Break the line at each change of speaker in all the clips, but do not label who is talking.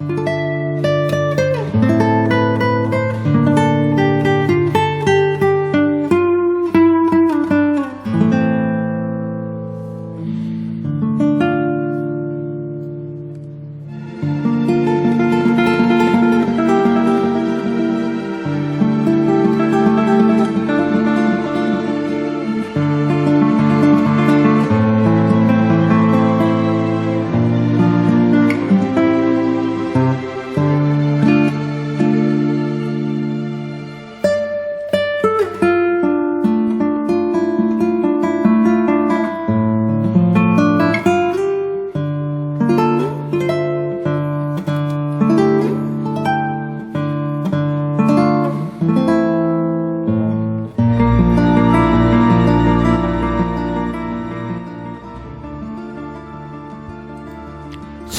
Thank you.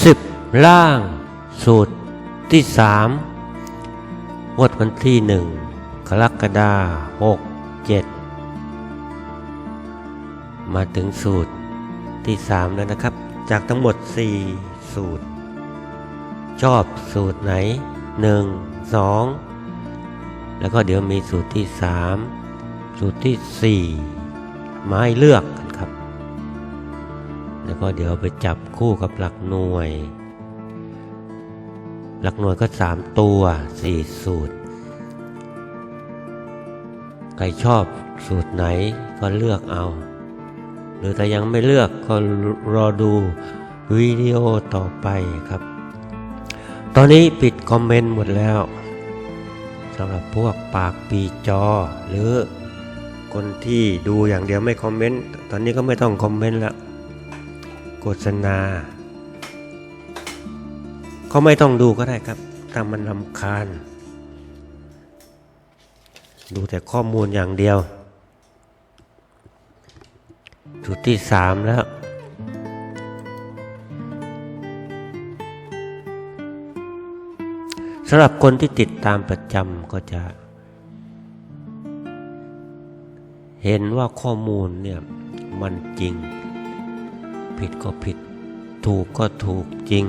สิบล่าง สูตรที่สามงวดวันที่หนึ่งกรกฎาหกเจ็ดมาถึงสูตรที่สามแล้วนะครับ จากทั้งหมดสี่สูตร ชอบสูตรไหนหนึ่งสองแล้วก็เดี๋ยวมีสูตรที่สามสูตรที่สี่มาให้เลือก แล้วก็เดี๋ยวไปจับคู่กับหลักหน่วย หลักหน่วยก็สามตัวสี่สูตร ใครชอบสูตรไหนก็เลือกเอา หรือถ้ายังไม่เลือกก็รอดูวิดีโอต่อไปครับ ตอนนี้ปิดคอมเมนต์หมดแล้วสำหรับพวกปากปีจอ หรือคนที่ดูอย่างเดียวไม่คอมเมนต์ ตอนนี้ก็ไม่ต้องคอมเมนต์แล้ว โฆษณาเขาไม่ต้องดูก็ได้ครับถ้ามันลำคาญ ดูแต่ข้อมูลอย่างเดียว จุดที่สามแล้วสำหรับคนที่ติดตามประจำก็จะ เห็นว่าข้อมูลเนี่ยมันจริง ผิดก็ผิด ถูกก็ถูกจริง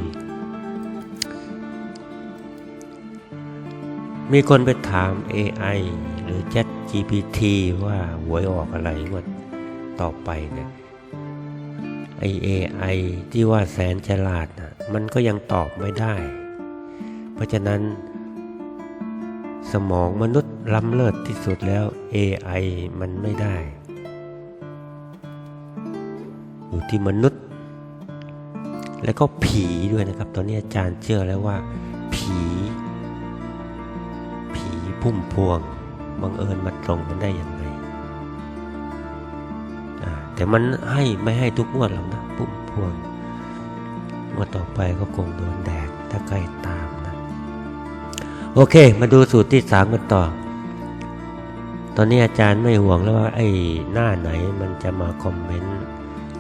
มีคนไปถาม AI หรือ Chat GPT ว่าหวยออกอะไรว่าต่อไปเนี่ยไอ AI ที่ว่าแสนฉลาดนะมันก็ยังตอบไม่ได้ เพราะฉะนั้น สมองมนุษย์ล้ำเลิศที่สุดแล้ว AI มันไม่ได้ ที่มนุษย์ แล้วก็ผีด้วยนะครับ ตอนนี้อาจารย์เชื่อแล้วว่า ผี ผีพุ่มพวงบังเอิญมาตรงกันได้ยังไงแต่มันให้ไม่ให้ทุกงวดหรอกนะพุ่มพวงงวดต่อไปก็คงโดนแดดถ้าใกล้ตามนะโอเค มาดูสูตรที่สามกันต่อตอนนี้อาจารย์ไม่ห่วงแล้วว่าไอ้หน้าไหนมันจะมาคอมเมนต์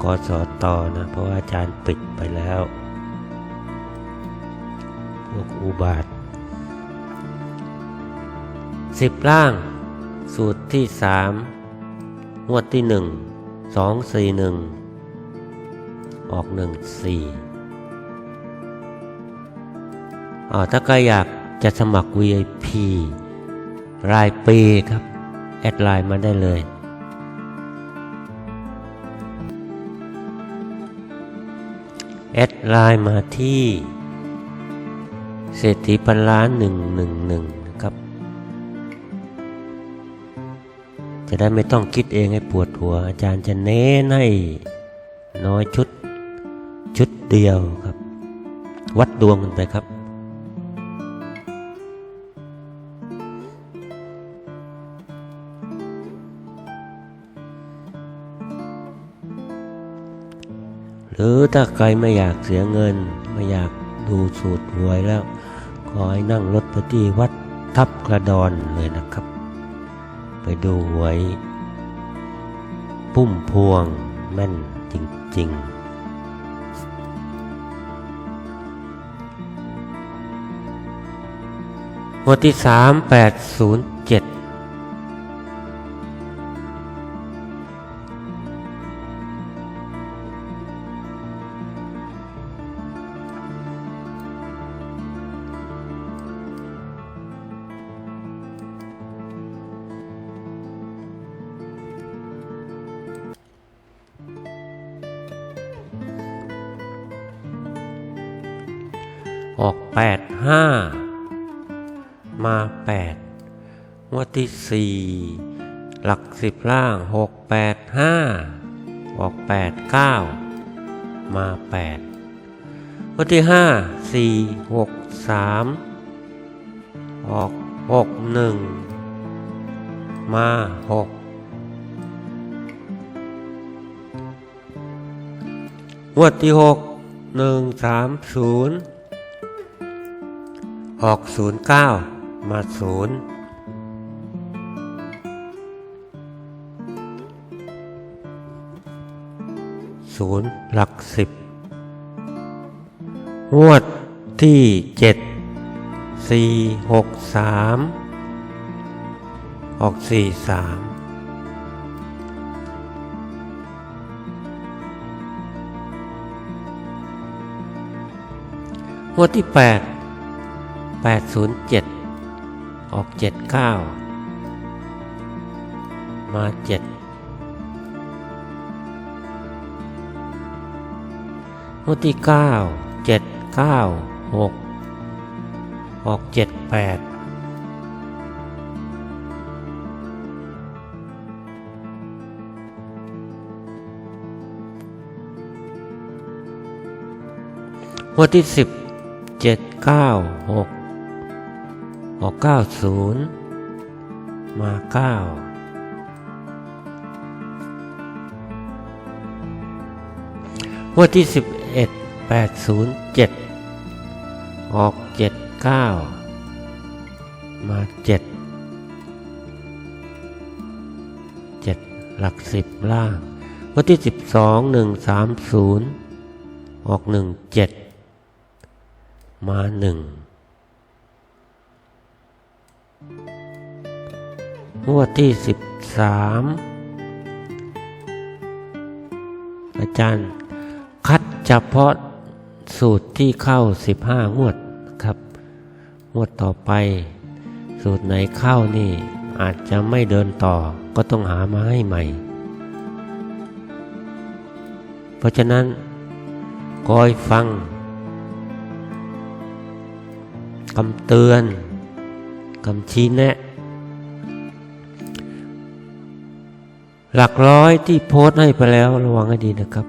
กสตนะเพราะว่าอาจารย์ปิดไปแล้ว พวกอุบาทสิบล่าง สูตรที่สามงวดที่หนึ่งสองสี่หนึ่งออกหนึ่งสี่อ๋อถ้าใครอยากจะสมัคร VIP รายปีครับ แอดไลน์มาได้เลย แอดไลน์มาที่เศรษฐีพันล้านหนึ่งหนึ่งหนึ่งนะครับ จะได้ไม่ต้องคิดเองให้ปวดหัว อาจารย์จะเน้นให้น้อยชุด ชุดเดียวครับ วัดดวงกันไปครับ หรือถ้าใครไม่อยากเสียเงิน ไม่อยากดูสูตรหวยแล้วขอให้นั่งรถไปที่วัดทับกระดอนเลยนะครับ ไปดูหวย พุ่มพวงแม่นจริงๆงวดที่สามแปดศูนย์ 8 5 มา 8 งวดที่ 4 หลักสิบล่าง 6 8 5 ออก 8 9 มา 8 งวดที่ 5 4 6 3 ออก 6 1 มา 6งวดที่หกหนึ่งสามศูนย์ ออกศูนย์เก้ามาศูนย์ศูนย์หลักสิบงวดที่เจ็ดสี่หกสามออกสี่สามงวดที่แปด แปดศูนย์เจ็ดออกเจ็ดเก้ามาเจ็ดงวดที่เก้าเจ็ดเก้าหกออกเจ็ดแปดงวดที่สิบเจ็ดเก้าหก ออกเก้าศูนย์มาเก้างวดที่สิบเอ็ดแปดศูนย์เจ็ดออกเจ็ดเก้ามาเจ็ดเจ็ดหลักสิบล่างงวันที่สิบสองหนึ่งสามศูนย์ออกหนึ่งเจ็ดมาหนึ่ง งวดที่สิบสามอาจารย์คัดเฉพาะสูตรที่เข้าสิบห้างวดครับ งวดต่อไป สูตรไหนเข้านี่อาจจะไม่เดินต่อก็ต้องหามาให้ใหม่ เพราะฉะนั้นคอยฟังคำเตือนคำชี้แนะ หลักร้อยที่โพสต์ให้ไปแล้วระวังให้ดีนะครับ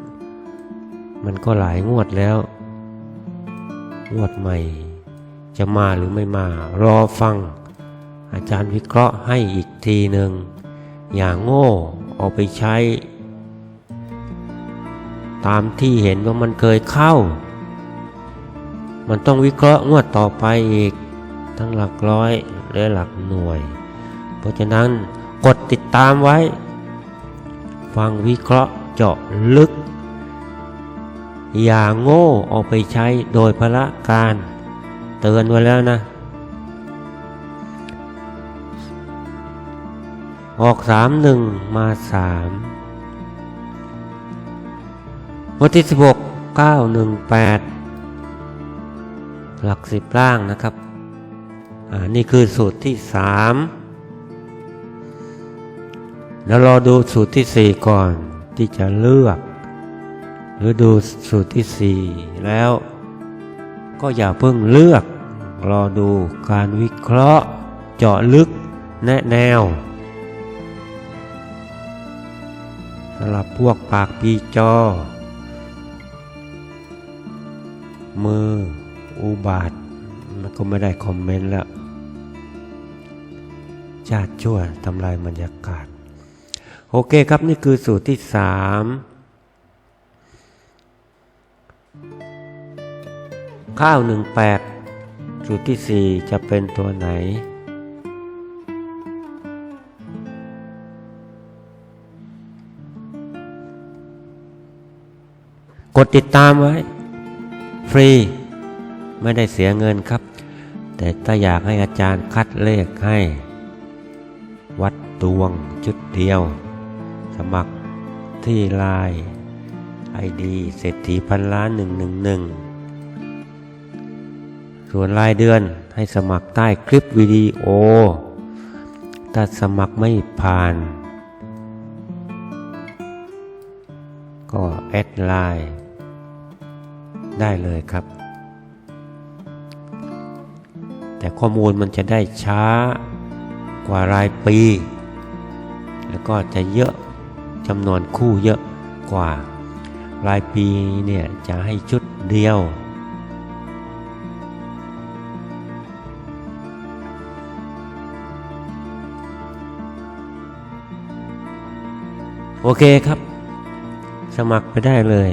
มันก็หลายงวดแล้ว งวดใหม่ จะมาหรือไม่มา รอฟัง อาจารย์วิเคราะห์ให้อีกทีหนึ่ง อย่างโง่เอาไปใช้ ตามที่เห็นว่ามันเคยเข้า มันต้องวิเคราะห์งวดต่อไปอีก ทั้งหลักร้อยและหลักหน่วย เพราะฉะนั้นกดติดตามไว้ ฟังวิเคราะห์เจาะลึก อย่าโง่เอาไปใช้โดยพละการ เตือนไว้แล้วนะ ออกสามหนึ่งมาสามวันที่สิบหกเก้าหนึ่งแปดหลักสิบล่างนะครับ อ่า นี่คือสูตรที่สาม แล้วรอดูสูตรที่สี่ก่อนที่จะเลือก หรือดูสูตรที่สี่แล้ว ก็อย่าเพิ่งเลือก รอดูการวิเคราะห์ เจาะลึกแนะแนวสำหรับพวกปากปีจอ มืออุบาทมันก็ไม่ได้คอมเมนต์แล้ว ชาติชั่วทำลายบรรยากาศ โอเคครับนี่คือสูตรที่สามข้าวหนึ่งแปดสูตรที่สี่จะเป็นตัวไหน กดติดตามไว้ ฟรี ไม่ได้เสียเงินครับ แต่ถ้าอยากให้อาจารย์คัดเลขให้ วัดดวงจุดเดียว สมัครที่ไลน์ไอดีเศรษฐีพันล้านหนึ่งหนึ่งหนึ่งส่วนรายเดือนให้สมัครใต้คลิปวิดีโอ ถ้าสมัครไม่ผ่าน ก็แอดไลน์ได้เลยครับ แต่ข้อมูลมันจะได้ช้ากว่ารายปี แล้วก็จะเยอะ จำนวนคู่เยอะกว่า รายปีเนี่ยจะให้ชุดเดียว โอเคครับ สมัครไปได้เลย